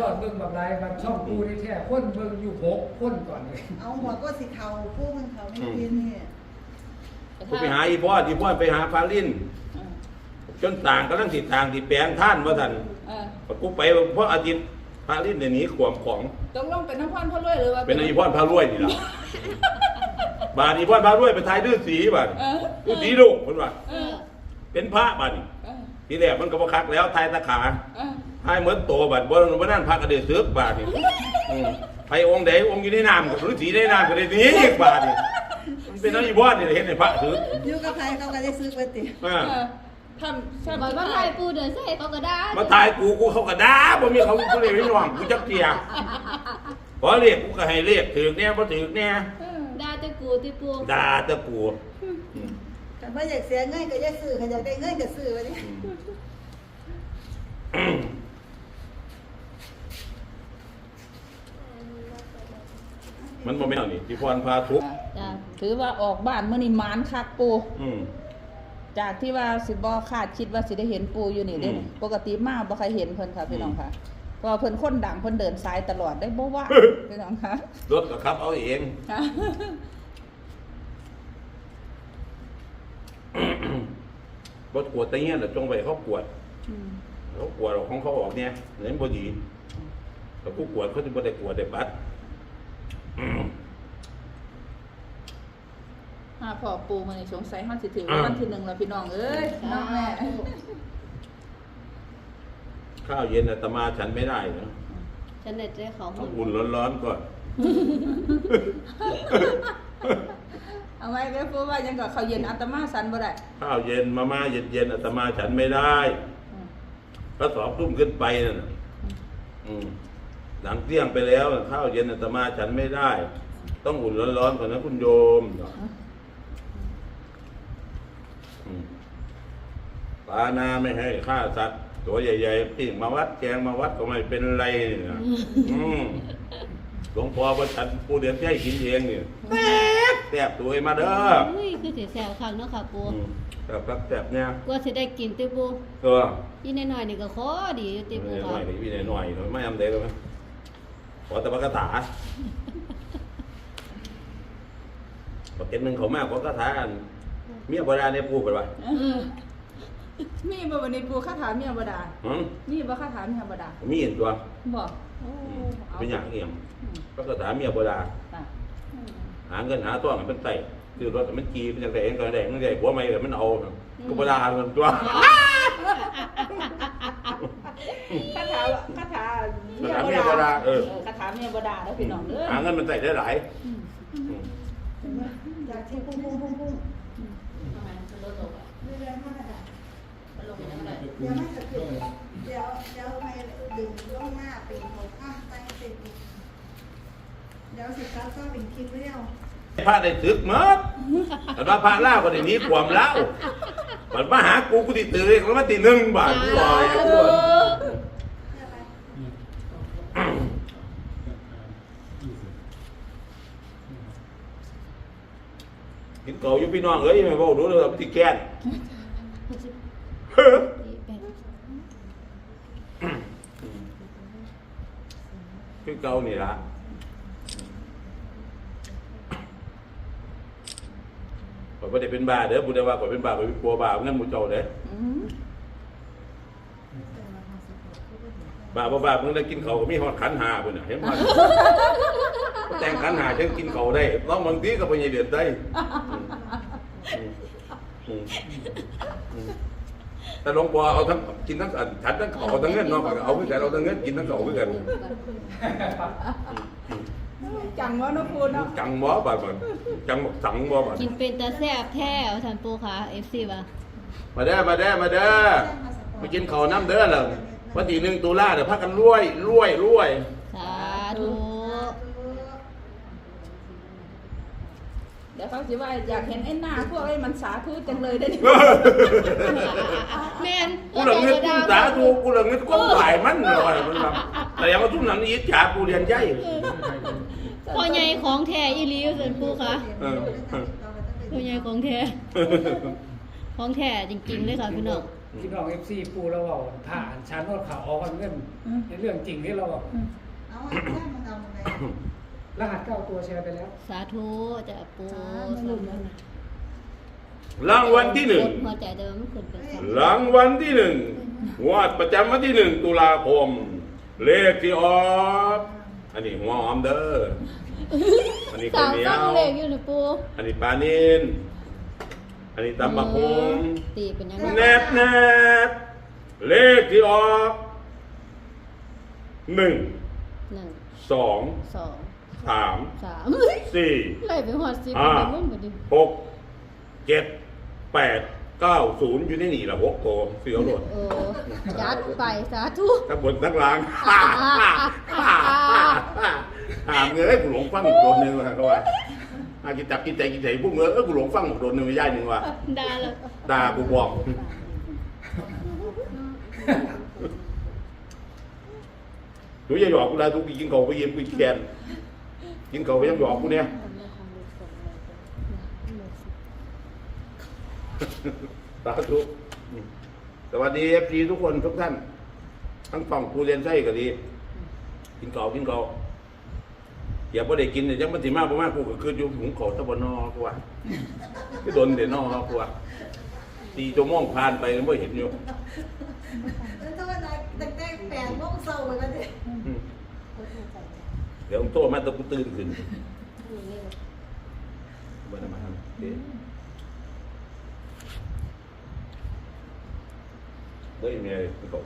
ยอดเบิ่งแบบไรมันช่องกูได้แท้คนเบิ่งอยู่หกคนก่อนเลยเอาหัวก็สิเขาผู้มันเขาไม่กินเนี่ยกูไปหาอีพ่ออีพ่อไปหาฟาลินจนต่างกำลังติดต่างติดแปลงท่านว่าท่านเออกูไปเพราะอาทิตย์ฟาลินเนี่ยหนีขวมของตกลงเป็นน้ำพันพ่อรวยหรือว่าเป็นอีพ่อพารวยนี่ล่ะบาดอีพ่อพารวยไปทายดื้อสีบาดเออดื้อสีลูกคนว่าเออเป็นพระบาดนี่เออทีแรกมันก็บ่คักแล้วทายตะขา เออทายเหมือนโตบาดบ่บ่นั่นพระก็ได้ซึกบาดนี่อืมไปองค์ใดองค์อยู่ในน้ำกับฤาษีในน้ำก็ได้หนีอีกบาดนี่มันเป็นน้ำอีพ่อนี่เห็นในพระซึกอยู่กับใครเขาก็ได้ซื้อไปติอ่าเออทำทำบอกว่าไทยปูเดินใส่เขาก็ได้มาทายกูกูเขาก็ด่าบ่มีเขากูเลยไม่ยอมกูจักเตียพอเรียกกูก็ให้เรียกถือแน่บ่ถือแน่เออด่าแต่กูที่ปูด่าแต่กูแต่ว่าอยากเสียเงินก็อยากซื้อเขาอยากได้เงินก็ซื้อไปดิมั นบ่แม่นนี่ที่พรพาทุกข์จ้าถือว่าออกบ้านเมื่อนี่หมานคักปู อืม จากที่ว่าสิบ่คาดคิดว่าสิได้เห็นปูอยู่นี่เด้อืมปกติมาบ่เคยเห็นเพิ่นค่ะพี่น้องค่ะเพราะว่าเพิ่นคนดังเพิ่นเดินสายตลอดได้บ่ว่า พี่น้องค่ะ รถก็ขับเอาเองค่ะรถกวดแตะเงี้ยน่ะจงไปเขากวด อืมเขากวดเอาของเขาออกเนี่ยเน้นบ่ดีแต่กูกวดเขาจะบ่ได้กวดได้บัดอืม หาพ่อปูมื้อนี้สงสัยเฮาสิถึงอ่าวันที่หนึ่งแล้วพี่น้องเอ้ยน้องแม่ข้าวเย็นอาตมาฉันไม่ได้นะฉันเด็ดใจเขาต้องอุ่นร้อนๆก่อน เอาไว้แม่ปูว่ายังก็ข้าวเย็นอาตมาสันบ่ได้ข้าวเย็นมาม่าเย็นๆอาตมาฉันไม่ได้อืมก็สองทุ่มขึ้นไปนั่นน่ะอืม หลังเที่ยงไปแล้วข้าวเย็นอาตมาฉันไม่ได้ ต้องอุ่นร้อนๆก่อนนะคุณโยมอืมปานาไม่ให้ฆ่าสัตว์ ตัวใหญ่ๆปิ้งมาวัดแกงมาวัดก็ไม่เป็นไรนี่นะอืมหลวงพ่อประชันผู้เดือนให้กินเองเนี่ยแซ่บแซ่บตัวเองมาเด้อเฮ้ยคือสิแซวครั้งเนาะค่ะปูอืมแซ่บครับแซ่บเนี่ยกลัวสิได้กินติปูเออยี่น้อยๆนี่ก็ขอดีอยู่ติปูหน่ค่ะอยๆพี่หน่อยๆหน่อยไม่ทำเด็กเลยไหม ขอแต่ปากกาถาปกติหนึ่งเขามากกว่ากระถาอันเมียโบราณเนี่ยพูดไปว่ามีบ่วันนี้ปูคาถาเมียบ่ดาหืมมีบ่คาถาเมียบ่ดามีเห็นตัวบ่โอ้อืมเอาเป็นอย่างเอี่ยมอืมปากกาถาเมียโบราณอะอืมหาเงินหาตัวมันเป็นไต่คือรถมันกีเป็นอย่างไรเองก็แดงนั่นแหละหัวไม่เลยมันเอาก็โบราณมันตัว คาถาคาถาเมีย คา ถาบ่เมียบ่ดาดาเออคาถาเมียบ่ดาแล้วพี่น้องเด้อหาเงินมันใส่ได้หลายอืมอยากที่พุ่งพุ่งพุ่งพุ่งทำไมมันลดลงอะเรื่องมากอะมันลงไปเท่าไหร่เดี๋ยวไม่จะขึ้นเดี๋ยวเดี๋ยวให้ดึงล่องหน้าเป็นหัวข้างใต้ติดเดี๋ยวสิครับก็เป็นคลิปเรียวพระได้ตึกหมดแต่ว่าพระเล่าก็ได้หนี้ความเล่าบัดมาหากูกูติดตื่นเลยแล้วมาตีหนึ่งบาทกูลอยกู เก่าอยู่พี่น้องเอ้ยไม่บอกดูเลยว่าติแก่นเฮ้อคือเก่านี่ละข่อยบ่ได้เป็นบ้าเด้อบุญได้ว่าข่อยเป็นบ้าข่อยเป็นกลัวบ้าเอาเงินหมูเจ้าเด้อบ้าบ่บ้ามึงได้กินเขาวก็มีฮอดขันหาพุ่นน่ะเห็นบ่ แต่งขันหาฉันกินเขาวได้ลองบางทีก็บ่ใหญ่เดือดได้อืมอืมอืมแต่หลวงพ่อเอาทั้งกินทั้งอันฉันทั้งเขาเอาทั้งเงินเนาะข้อยก็เอาคือกันเอาทั้งเงินกินทั้งเขาคือกันจังว่าเนาะปูเนาะจังบ่บาดบ่จังบอกสังบ่บาดกินเป็นตาแซ่บแท้เอาท่านปูค่ะ FC ว่ะมาเด้อมาเด้อมาเด้อไปกินข้าวน้ำเด้อล่ะวันที่หนึ่งตุลาเดี๋ยวพากันรวยรวยรวย สาธุ เดี๋ยวเขาสิว่าอยากเห็นไอ้หน้าพวกไอ้มันสาธุจังเลยได้อนี่แม่นกูเหลังเงินกุ้งสาถูกูเหลังเงินกุ้งหลายมันเลยมันแบบแต่ยังมาทุ่มหนังนี้จ่ากูเรียนใหญ่พ่อใหญ่ของแท้อีหลีอยู่ท่านปูค่ะเออพ่อใหญ่ของแท้ของแท้จริงๆเลยค่ะพี่น้องพี่น้องเอฟซีปูเราบอกผ่านชานวดเขาออกกันเรื่องอืมในเรื่องจริงที่เราบอกอืมเอาอันนี้มันเอาอะไร รหัสเก้าตัวแชร์ไปแล้ว สาธุจะปูไม่รู้แล้วนะรางวัลที่หนึ่งกดหัวใจแต่ว่าไม่ขึ้นเป็นสามรางวัลที่หนึ่งงวดประจำวันที่หนึ่งตุลาคม เลขที่ออกอันนี้หัวหอมเด้ออันนี้ข้าสาวมเหนียฟังวเลขอยู่นะปูอันนี้ปลานินอันนี้ตำบักฮงตีเป็นยังไงแนบแนบเลขที่ออกหนึ่งหนึ่งสองสอง สามสามสี่ไล่ไปหัวสิบอ่าเป็นมุ่นหมดดิหกเจ็ดแปดเก้าศูนย์อยู่ในนี่ละหกโตเสือโหลดโอ้ยัดไปสาธุทั้งบนทั้งล่างหามเงยกูหลงฟังอีกโดนหนึ่งว่ะเขาว่าอากินจับกินใจกินใจพวกเงยเออกูหลงฟังอีกโดนหนึ่งไม่ย่ายหนึ่งว่ะดาแล้วด่ากูบอกหนูอย่าหยอกกูเลยทุกกินเขาไปยิมกูแกน กินเขาไปยังหยอกกูเนี่ยสาธุสวัสดีเอฟซีทุกคนทุกท่าน ทั้งฝั่งผู้เรียนไส้ก็ดี กินเก่ากินเก่าอย่าพอได้กินเนี่ยยังมันสิมากประมาณกูก็คืออยู่หุงเขาตะบนนอกูว่าก็โดนเด่นนอกูว่าตีจมองผ่านไปไม่เห็นอยู่แล้วถ้าวันไหนตั้งแต่แปดโมงเช้าไปแล้วเนี่ยอืม เดี๋ยวโตมาตะกูตื่นขึ้นเบอร์มาทำเอ๊ะเฮ้ยเมียกูตก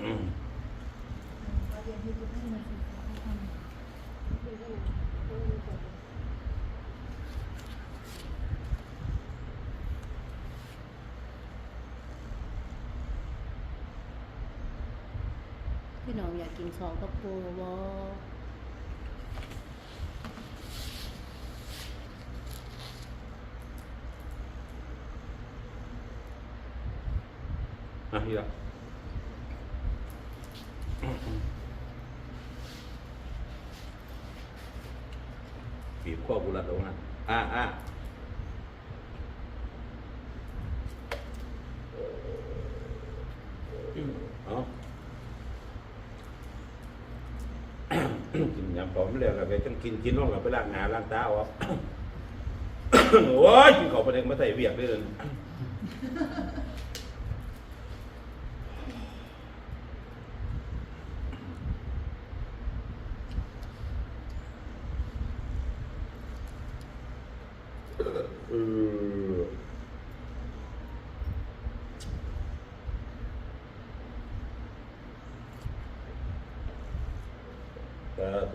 อืมพี่น้ องอยากกินของกับปูบ่อะนี่ละบีบข้อบุรัดลงนะอ่าอ่าเอา กินยำปอมเรียกอะไรจังกินกินลงกับไปล้างหน้าล้างตาออกโอ้ยกินเขาประเด็นมาใส่เวียกเลยเออ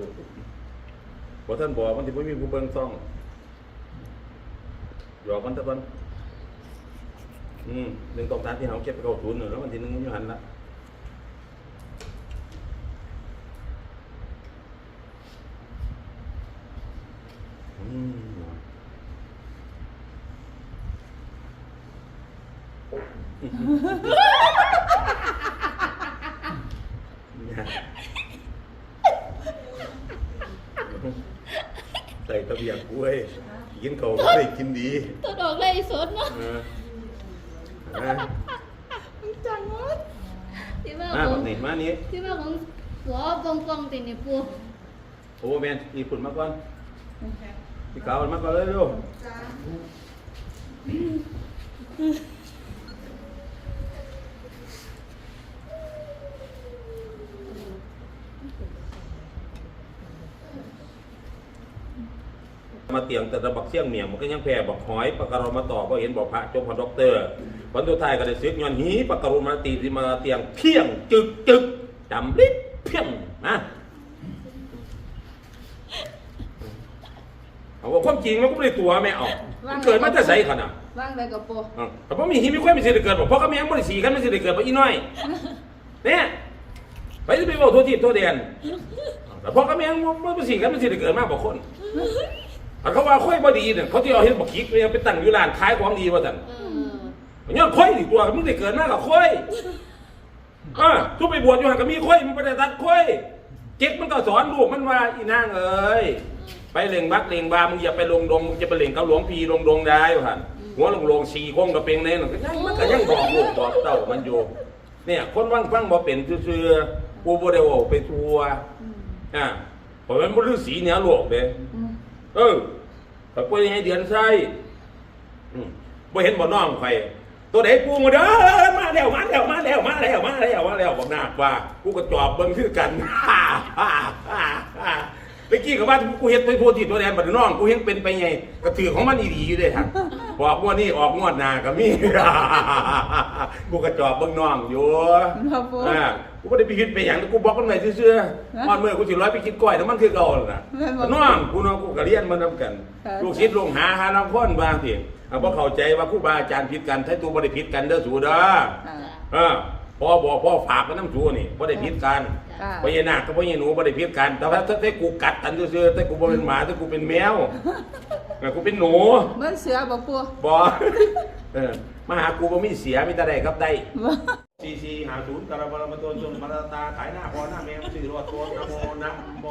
แต่ถูกพอท่านบอกมันที่ไม่มีผู้เบิ่งซ่องหยอกมันตะกันอืมหนึ่งตองทานที่เขาเก็บไปเข้าทุนย์น่ะแล้วมันที่หนึ่งมันอยู่หันละอืม ใส่ตะเบียงกล้วยกินเขาก็ได้กินดีตัวดอกไล่สดเนาะเออเออจังวะที่ว่ามาขแบองบนี้มานี้ที่ว่าของหัวปองปองๆตินี่ปูโอ้แมนมีฝุ่นมาก่อนพี่เก่ามาก่อนเลยลูกจ้า ตียงแต่ตะบักเสี่ยงเมียงมันก็ยังแพ้บักหอยปากกระโรมาต่อก็เห็นบอกพระจบพอด็อกเตอร์วันตัวท้ายก็ได้ซึกย้อนหีปากกระโรมาตีที่มาเตียงเพียงจึกจึกจำลิดเพียงนะเอาว่าความจริงมันก็ไม่ได้ตัวแม่เอามันเกิดมาแต่ใสขนาดว่างได้กับปูอะแต่พอมีหิมีความมีสิทธิ์เกิดบอกเพราะก็มียังบริสีกันไม่สิทธิ์เกิดไปอีน้อยเนี่ยไปจะไปบอกทั่วทิพย์ทั่วแดนแต่พอก็มียังบริสีกันไม่สิทธิ์เกิดมากกว่าคน อะเขาว่าค่อยบดีเนี่ยเขาที่เอาเห็นบอกคิกเนี่ยไปตั้งอยู่ร้านขายของดีว่าสั่นเออย้อนค่อยดิตัวมึงได้เกิดมากกับค่อยอะทุกไปบวชอยู่ห่างก็มีค่อยมันไปได้ตัดค่อยเจ๊กมันก็สอนลูกมันว่าอีนางเอ้ยไปเล่งบักเล่งบามึงอย่าไปลงดงมึงจะไปเล่งกับหลวงพีลงดงได้ว่าสั่นอืมหัวลงลงสี่คงกับเป็นแน่นก็ยังมันก็ยังบอกลูกบอกเต้ามันอยู่เนี่ยคนฟังฟังบ่เป็นซื่อๆกูบ่ได้เว้าไปทั่วอ่าเพราะมันบ่ฤาษีเหนือโลกเด้ อืมเออแต่กูยังให้เดือนใส่อืมบ่เห็นบ่น้องไฟตัวไหนกูมาเด้อมาแล้วมาแล้วมาแล้วมาแล้วมาแล้วมาแล้วบอกหน้าว่ากูก็จอบเบิ่งคือกันฮ่าฮ่าฮ่าฮ่าเมื่อกี้ก็ว่ากูเห็นไปโพธิตัวแดนบัดน้องกูเห็นเป็นไปไงก็ถือของมันดีๆอยู่เด้ฮะ บอกงวดนี้ออกงวดหน้าก็มี กูก็จอบเบิ่งน้องอยู่ครับผม อ่ากูบ่ได้ไปคิดไปหยังกูบอกกันไว้ซื่อๆตอนเมื่อกูสิร้อยไปคิดก้อยแล้วมันคือเก่านั่นน่ะแม่นบ่น้องกูเนาะกูก็เรียนมานำกันครับลูกศิษย์ลูกหาหาน้ำข้นบางทีเอาบ่เข้าใจว่าครูบาอาจารย์ผิดกันถ้าตัวบ่ได้ผิดกันเด้อสูเด้ออ่า เออพ่อบอกพ่อฝากกับน้ำสูนี่บ่ได้ผิดกัน ค่ะพ่อใหญ่นาคกับพ่อใหญ่หนูบ่ได้ผิดกัน แต่ว่าถ้าแต่กูกัดกันซื่อๆแต่กูบ่เป็นหมาแต่กูเป็นแมว แต่กูเป็นหนูเหมือนเสือบ่ปูบ่เออมาหากูบ่มีเสียมีแต่ได้กับได้ซีซีหาศูนย์กระบาลมาตัวจนมาตาขายหน้าพอหน้าแมวสื่อรอดตัวนะโมนะโม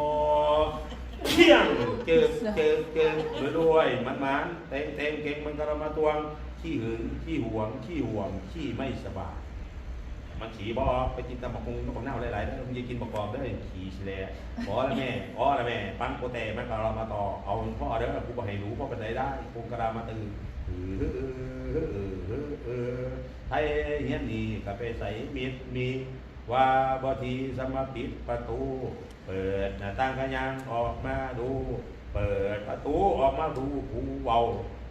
เที่ยงเจอเจอเจอรวยมันมันเต็งเต็งเก่งมันกระมาตวงขี้หึงขี้หวงขี้ห่วงขี้ไม่สบาย มันขี่บอไปกินตำบักหุ่งตำบักเน่าหลายๆเด้อมึงจะกินประกอบเด้อขี่สิแลขอละแม่ขอละแม่ปังโปเตมันกระมาต่อเอาพ่อเด้อกูบ่ให้รู้พ่อเป็นไรได้กูกระดามาตื่นเออเออเออเออเออไทยเฮียนนี่ก็ไปใส่มิดมีว่าบอทีสมาปิดประตู เปิดหน้าต่างกระยังออกมาดู เปิดประตูออกมาดูผู้เว้า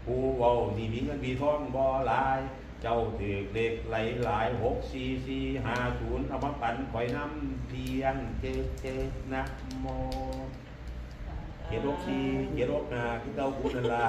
ผู้เว้านี่มีเงินมีทองบ่หลาย เจ้าถือเด็กไหลหลายหกสี่สี่ห้าศูนย์เอามาปั่นคอยน้ำเพียงเจเจนะโมเกียรติโลกชีเกียรตินาที่เก้ากุนั่นล่ะ